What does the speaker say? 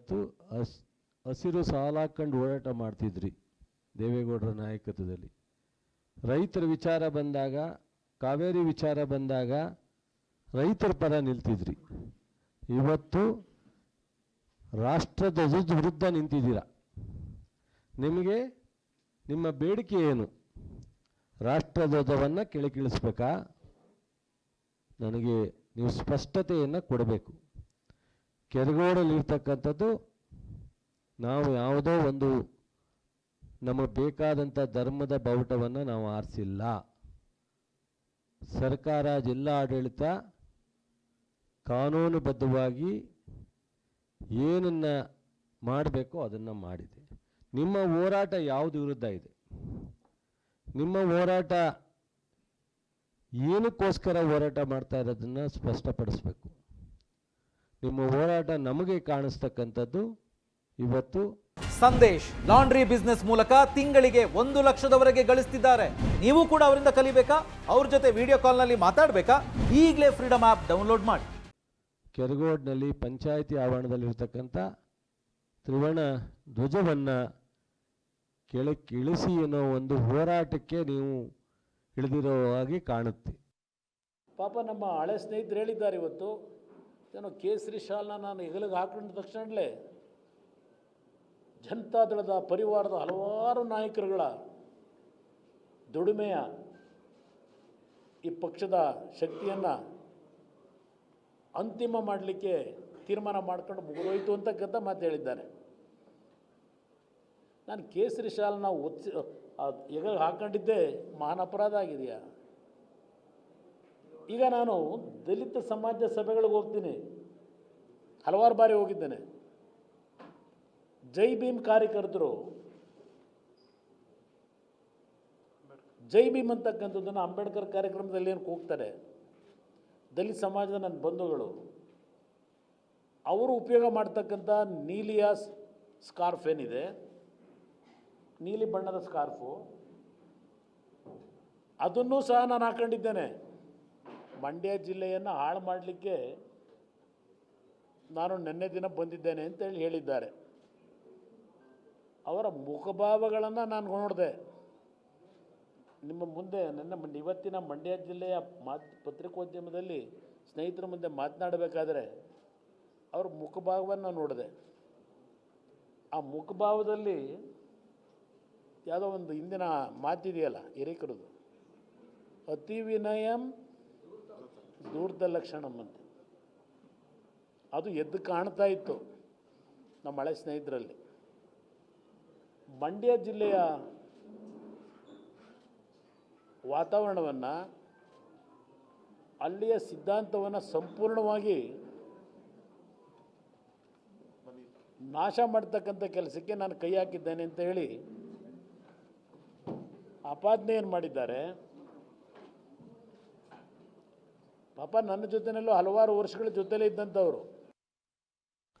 ಇವತ್ತು ಹಸ್ ಹಸಿರು ಸಾಲ ಹಾಕ್ಕೊಂಡು ಓಡಾಟ ಮಾಡ್ತಿದ್ರಿ ದೇವೇಗೌಡರ ನಾಯಕತ್ವದಲ್ಲಿ. ರೈತರ ವಿಚಾರ ಬಂದಾಗ, ಕಾವೇರಿ ವಿಚಾರ ಬಂದಾಗ ರೈತರ ಪರ ನಿಲ್ತಿದ್ರಿ. ಇವತ್ತು ರಾಷ್ಟ್ರದ ವಿರುದ್ಧ ನಿಂತಿದ್ದೀರ? ನಿಮಗೆ ನಿಮ್ಮ ಬೇಡಿಕೆ ಏನು? ರಾಷ್ಟ್ರಧ್ವಜವನ್ನು ಕೆಳಗಿಳಿಸ್ಬೇಕಾ? ನನಗೆ ನೀವು ಸ್ಪಷ್ಟತೆಯನ್ನು ಕೊಡಬೇಕು. ಕೆರಗೋಡಲ್ಲಿರ್ತಕ್ಕಂಥದ್ದು ನಾವು ಯಾವುದೋ ಒಂದು ನಮಗೆ ಬೇಕಾದಂಥ ಧರ್ಮದ ಬಾವುಟವನ್ನು ನಾವು ಆರಿಸಿಲ್ಲ. ಸರ್ಕಾರ, ಜಿಲ್ಲಾ ಆಡಳಿತ ಕಾನೂನುಬದ್ಧವಾಗಿ ಏನನ್ನು ಮಾಡಬೇಕೋ ಅದನ್ನು ಮಾಡಿದೆ. ನಿಮ್ಮ ಹೋರಾಟ ಯಾವುದು ವಿರುದ್ಧ ಇದೆ? ನಿಮ್ಮ ಹೋರಾಟ ಏನಕ್ಕೋಸ್ಕರ ಹೋರಾಟ ಮಾಡ್ತಾ ಇರೋದನ್ನು ಸ್ಪಷ್ಟಪಡಿಸ್ಬೇಕು? ನಿಮ್ಮ ಹೋರಾಟ ನಮಗೆ ಕಾಣಿಸ್ತಕ್ಕಂಥದ್ದು ಇವತ್ತು ಸಂದೇಶ್ ಲಾಂಡ್ರಿ ಬಿಸ್ನೆಸ್ ಮೂಲಕ ತಿಂಗಳಿಗೆ ಒಂದು ಲಕ್ಷದವರೆಗೆ ಗಳಿಸ್ತಿದ್ದಾರೆ. ನೀವು ಕೂಡ ಅವರಿಂದ ಕಲಿಬೇಕಾ? ಅವ್ರ ಜೊತೆ ವಿಡಿಯೋ ಕಾಲ್ನಲ್ಲಿ ಮಾತಾಡಬೇಕಾ? ಈಗಲೇ ಫ್ರೀಡಮ್ ಆಪ್ ಡೌನ್ಲೋಡ್ ಮಾಡಿ. ಕೆರಗೋಡ್ನಲ್ಲಿ ಪಂಚಾಯಿತಿ ಆವರಣದಲ್ಲಿರ್ತಕ್ಕಂಥ ತ್ರಿವರ್ಣ ಧ್ವಜವನ್ನು ಕೆಳಕ್ಕೆ ಇಳಿಸಿ ಅನ್ನೋ ಒಂದು ಹೋರಾಟಕ್ಕೆ ನೀವು ಇಳಿದಿರೋ ಹಾಗೆ ಕಾಣುತ್ತೆ. ಪಾಪ ನಮ್ಮ ಹಳೆ ಸ್ನೇಹಿತರು ಹೇಳಿದ್ದಾರೆ ಇವತ್ತು ಏನೋ ಕೇಸರಿ ಶಾಲ್ನ ನಾನು ಹೆಗಲಿಗೆ ಹಾಕೊಂಡ ತಕ್ಷಣಲೇ ಜನತಾದಳದ ಪರಿವಾರದ ಹಲವಾರು ನಾಯಕರುಗಳ ದುಡಿಮೆಯ ಈ ಪಕ್ಷದ ಶಕ್ತಿಯನ್ನು ಅಂತಿಮ ಮಾಡಲಿಕ್ಕೆ ತೀರ್ಮಾನ ಮಾಡ್ಕೊಂಡು ಮುಗಿದೋಯ್ತು ಅಂತಕ್ಕಂಥ ಮಾತು ಹೇಳಿದ್ದಾರೆ. ನಾನು ಕೇಸರಿ ಶಾಲನ್ನ ಒತ್ತಿ ಹೆಗಲಿಗೆ ಹಾಕೊಂಡಿದ್ದೆ ಮಹಾನ್ ಅಪರಾಧ ಆಗಿದೆಯಾ? ಈಗ ನಾನು ದಲಿತ ಸಮಾಜ ಸಭೆಗಳಿಗೆ ಹೋಗ್ತೀನಿ. ಹಲವಾರು ಬಾರಿ ಹೋಗಿದ್ದೇನೆ. ಜೈ ಭೀಮ್ ಕಾರ್ಯಕರ್ತರು. ಜೈ ಭೀಮ್ ಅಂತಕ್ಕಂಥದ್ದನ್ನು ಅಂಬೇಡ್ಕರ್ ಕಾರ್ಯಕ್ರಮದಲ್ಲಿ ಏನು ಹೋಗ್ತಾರೆ? ದಲಿತ ಸಮಾಜದ ನನ್ನ ಬಂಧುಗಳು. ಅವರು ಉಪಯೋಗ ಮಾಡ್ತಕ್ಕಂಥ ನೀಲಿಯ ಸ್ಕಾರ್ಫ್ ಏನಿದೆ? ನೀಲಿ ಬಣ್ಣದ ಸ್ಕಾರ್ಫು. ಅದನ್ನೂ ಸಹ ನಾನು ಹಾಕೊಂಡಿದ್ದೇನೆ. ಮಂಡ್ಯ ಜಿಲ್ಲೆಯನ್ನು ಹಾಳು ಮಾಡಲಿಕ್ಕೆ ನಾನು ನಿನ್ನೆ ದಿನ ಬಂದಿದ್ದೇನೆ ಅಂತೇಳಿ ಹೇಳಿದ್ದಾರೆ. ಅವರ ಮುಖಭಾವಗಳನ್ನು ನಾನು ನೋಡಿದೆ. ನಿಮ್ಮ ಮುಂದೆ ನನ್ನ ಇವತ್ತಿನ ಮಂಡ್ಯ ಜಿಲ್ಲೆಯ ಮಾತ್, ಪತ್ರಿಕೋದ್ಯಮದಲ್ಲಿ ಸ್ನೇಹಿತರ ಮುಂದೆ ಮಾತನಾಡಬೇಕಾದ್ರೆ ಅವ್ರ ಮುಖಭಾವವನ್ನು ನೋಡಿದೆ. ಆ ಮುಖಭಾವದಲ್ಲಿ ಯಾವುದೋ ಒಂದು ಹಿಂದಿನ ಮಾತಿದೆಯಲ್ಲ, ಹಿರೇಕರದು. ಅತಿ ವಿನಯಂ ದೂರದ ಲಕ್ಷಣ ಅಂತ. ಅದು ಎದ್ದು ಕಾಣ್ತಾ ಇತ್ತು ನಮ್ಮ ಹಳೆ ಸ್ನೇಹಿತರಲ್ಲಿ. ಮಂಡ್ಯ ಜಿಲ್ಲೆಯ ವಾತಾವರಣವನ್ನು, ಅಲ್ಲಿಯ ಸಿದ್ಧಾಂತವನ್ನು ಸಂಪೂರ್ಣವಾಗಿ ನಾಶ ಮಾಡ್ತಕ್ಕಂಥ ಕೆಲಸಕ್ಕೆ ನಾನು ಕೈ ಹಾಕಿದ್ದೇನೆ ಅಂತ ಹೇಳಿ ಆಪಾದನೆ ಏನು ಮಾಡಿದ್ದಾರೆ? ಪಾಪ ನನ್ನ ಜೊತೆಯಲ್ಲೂ ಹಲವಾರು ವರ್ಷಗಳ ಜೊತೆಲೇ ಇದ್ದಂಥವ್ರು.